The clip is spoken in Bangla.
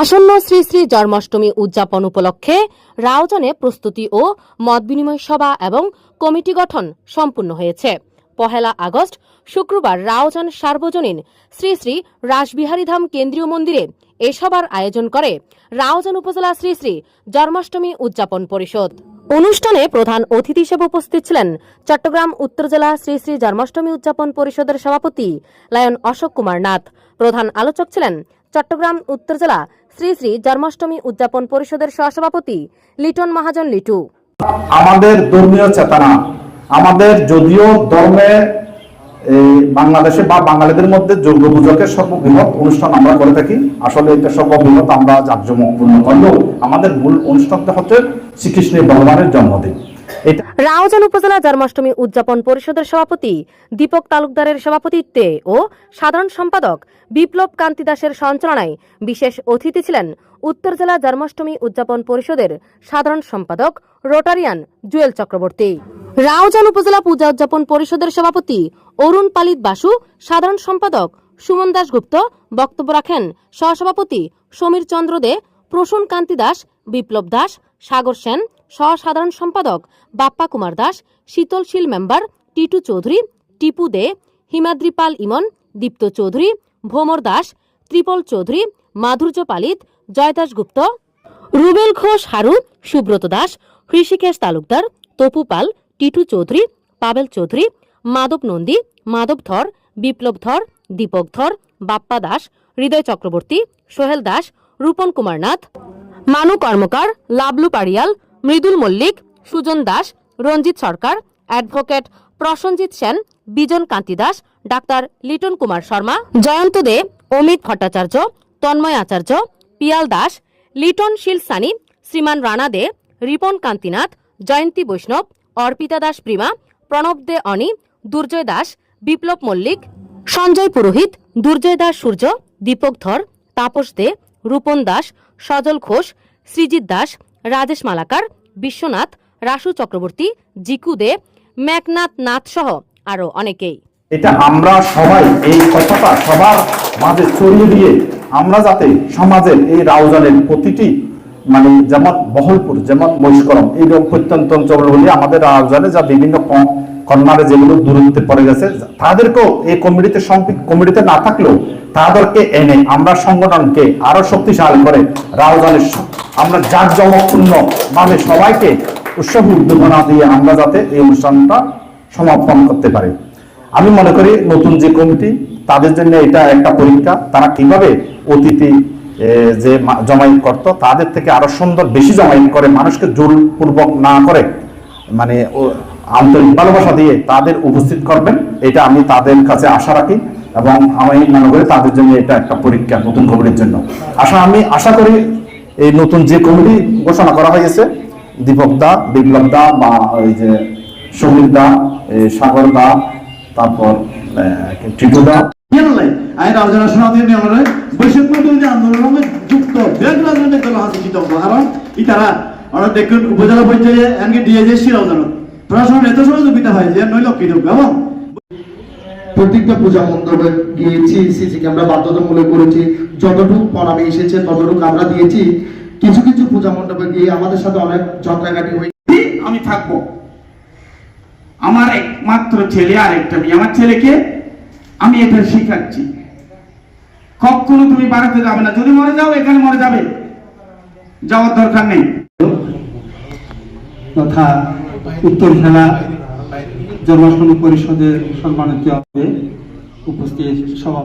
আসন্ন শ্রী শ্রী জন্মাষ্টমী উদযাপন উপলক্ষে রাউজানে প্রস্তুতি ও মত বিনিময় সভা এবং কমিটি গঠন সম্পূর্ণ হয়েছে। পহেলা আগস্ট, শুক্রবার রাউজান সার্বজনীন শ্রী শ্রী রাসবিহারীধাম কেন্দ্রীয় মন্দিরে এ সভার আয়োজন করে রাউজান উপজেলা শ্রী শ্রী জন্মাষ্টমী উদযাপন পরিষদ। অনুষ্ঠানে প্রধান অতিথি হিসেবে উপস্থিত ছিলেন চট্টগ্রাম উত্তর জেলা শ্রী শ্রী জন্মাষ্টমী উদযাপন পরিষদের সভাপতি লায়ন অশোক কুমার নাথ। প্রধান আলোচক ছিলেন চট্টগ্রাম, উত্তর জেলা শ্রী শ্রী জন্মাষ্টমী উদযাপন পরিষদের সহসভাপতি লিটন মহাজন লিটু। আমাদের ধর্মীয় চেতনা, আমাদের যদিও ধর্মে বাংলাদেশে বা বাঙালিদের মধ্যে দুর্গা পুজোকে সর্ববৃহৎ অনুষ্ঠান আমরা করে থাকি, আসলে এটা সর্ববৃহৎ, আমরা জাঁকজমকপূর্ণ। করলেও আমাদের মূল অনুষ্ঠানটা হচ্ছে শ্রীকৃষ্ণের ভগবানের জন্মদিন। রাউজান উপজেলা জন্মাষ্টমী উদযাপন পরিষদের সভাপতি দীপক তালুকদারের সভাপতিত্বে ও সাধারণ সম্পাদক বিপ্লব কান্তি দাসের সঞ্চালনায় বিশেষ অতিথি ছিলেন উত্তর জেলা জন্মাষ্টমী উদযাপন পরিষদের সাধারণ সম্পাদক রোটারিয়ান জুয়েল চক্রবর্তী। রাউজান উপজেলা পূজা উদযাপন পরিষদের সভাপতি অরুণ পালিত বাসু, সাধারণ সম্পাদক সুমন দাশগুপ্ত বক্তব্য রাখেন সহসভাপতি সমীর চন্দ্র দে, প্রসূন কান্তি দাস, বিপ্লব দাস, সাগর সেন সহসাধারণ সম্পাদক বাপ্পা কুমার দাস, শীতল শীল মেম্বার টিটু চৌধুরী, টিপু দে, হিমাদ্রি পাল ইমন, দীপ্ত চৌধুরী, ভোমর দাস, ত্রিপল চৌধুরী, মাধুর্য পালিত, জয়দাস গুপ্ত, রুবেল ঘোষ হারু, সুব্রত দাস, হৃষিকেশ তালুকদার, তপু পাল, টিটু চৌধুরী, পাবেল চৌধুরী, মাধব নন্দী, মাধব ধর, বিপ্লব ধর, দীপক ধর, বাপ্পা দাস, হৃদয় চক্রবর্তী, সোহেল দাস, রূপন কুমার নাথ, মানু কর্মকার, লাবলু পাড়িয়াল মৃদুল মল্লিক, সুজন দাস, রঞ্জিত সরকার, অ্যাডভোকেট প্রসঞ্জিৎ সেন, বিজন কান্তি দাস, ডাক্তার লিটন কুমার শর্মা, জয়ন্ত দে, অমিত ভট্টাচার্য, তন্ময় আচার্য, পিয়াল দাস, লিটন শীল সানি শ্রীমান রানা দে, রিপন কান্তিনাথ, জয়ন্তী বৈষ্ণব, অর্পিতা দাস প্রিমা, প্রণব দে অনি, দুর্জয় দাস, বিপ্লব মল্লিক, সঞ্জয় পুরোহিত, দুর্জয় দাস সূর্য, দীপক ধর, তাপস দে, রূপন দাস, সজল ঘোষ সৃজিত দাস রাজেশ মালাকার, বিশ্বনাথ, রাসু চক্রবর্তী, জিকু দে, মেঘনাথ নাথ সহ আরও অনেকেই। এটা আমরা সবাই এই কথাটা সবার মাঝে ছড়িয়ে দিয়ে আমরা যাতে সমাজের এই রাউজানের প্রতিটি মানে যেমন বহলপুর যেমন মহিষ্করম এই রোগ প্রত্যন্ত অঞ্চল হলে আমাদের রাউজানে যা বিভিন্ন ক- কর্নারে যেগুলো দূরত্বে পড়ে গেছে, তাদেরকেও এই কমিটিতে কমিটিতে না থাকলেও তাদেরকে এনে আমরা সংগঠনকে আরও শক্তিশালী করে রাউজানের আমরা জাঁকজমকপূর্ণ ভাবে সবাইকে উৎসব উদ্দীপনা দিয়ে আমরা যাতে এই অনুষ্ঠানটা সমাপন করতে পারি। আমি মনে করি নতুন যে কমিটি, তাদের জন্য এটা একটা পরীক্ষা। তারা কীভাবে অতিথি যে জমায়েত করত, তাদের থেকে আরও সুন্দর, বেশি জমায়েত করে, মানুষকে জোরপূর্বক না করে মানে আন্তরিক ভালোবাসা দিয়ে তাদের উপস্থিত করবেন, এটা আমি তাদের কাছে আশা রাখি এবং আমি মনে করি তাদের জন্য এটা একটা পরীক্ষা নতুন কমিটির জন্য। আশা আমি, আশা করি এই নতুন যে কমিটি ঘোষণা করা হয়েছে দীপক দা, বিপ্লব দা, বা ওই যে সমীর দা সাগর দা, তারপর টিটু দা। আইন আলোচনা যুক্ত ইতারা দেখুন, উপজেলা পর্যায়ে এমনকি প্রশাসনের এত সহযোগিতা হয় যে কি এবং প্রত্যেকটা পূজা মণ্ডপে গিয়েছি সিসি ক্যামেরা বাধ্যতামূলক করেছি। যতটুকু প্রণামী এসেছে ততটুকু আমরা দিয়েছি। কিছু কিছু পূজা মণ্ডপে গিয়ে আমাদের সাথে অনেক ঝগড়াঘাটি হয়ে আমি থাকব। আমার একমাত্র ছেলে আর একটা মেয়ে। আমার ছেলেকে আমি এটা শিখাচ্ছি। কখনো তুমি বাড়াতে যাবে না। যদি মরে যাও এখানে মরে যাবে। যাওয়ার দরকার নেই। তথা উত্তর জেলা জন্মাষ্টমী পরিষদের সম্মানিত উপস্থিত সভা